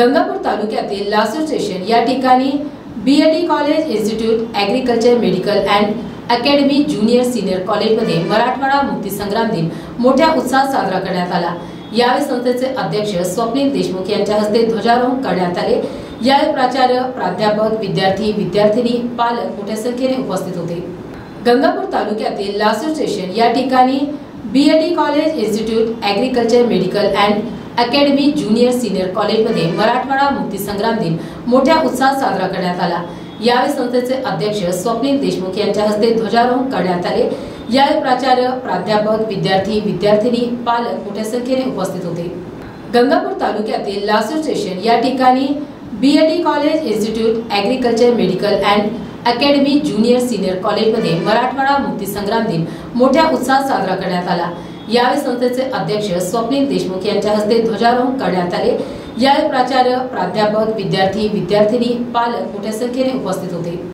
गंगापूर तालुक्यातील लासूर स्टेशन या ठिकाणी B A D college institute agriculture medical and academy junior senior कॉलेजमध्ये मराठवाडा मुक्तीसंग्राम दिन मोठ्या उत्साहात साजरा करण्यात आला. यावेळी संस्थेचे अध्यक्ष स्वप्नील देशमुख यांच्या हस्ते ध्वजारोहण करण्यात आले. यावेळी प्राचार्य प्राध्यापक विद्यार्थी विद्यार्थिनी पालक मोठ्या संख्येने उपस्थित होते. गंगापूर तालुक्यातील लासूर स्टेशन या ठिकाणी B A D college institute agriculture medical and academy junior senior कॉलेजमध्ये मराठवाडा मुक्तीसंग्राम दिन मोठ्या उत्साहात साजरा करण्यात आला. यावेळी संस्थेचे अध्यक्ष स्वप्नील देशमुख यांच्या हस्ते ध्वजारोहण करण्यात आले. यावेळी प्राचार्य प्राध्यापक विद्यार्थी विद्यार्थिनी पालक मोठ्या संख्येने उपस्थित होते. गंगापूर तालुक्यातील लासूर स्टेशन या ठिकाणी BAD college institute agriculture medical and academy junior senior कॉलेजमध्ये मराठवाडा मुक्तीसंग्राम दिन मोठ्या उत्साहात साजरा करण्यात आला. यावेळी संस्थेचे अध्यक्ष स्वप्नील देशमुख यांच्या हस्ते ध्वजारोहण करण्यात आले. यावेळी प्राचार्य प्राध्यापक विद्यार्थी विद्यार्थिनी पालक मोठ्या संख्येने उपस्थित होते.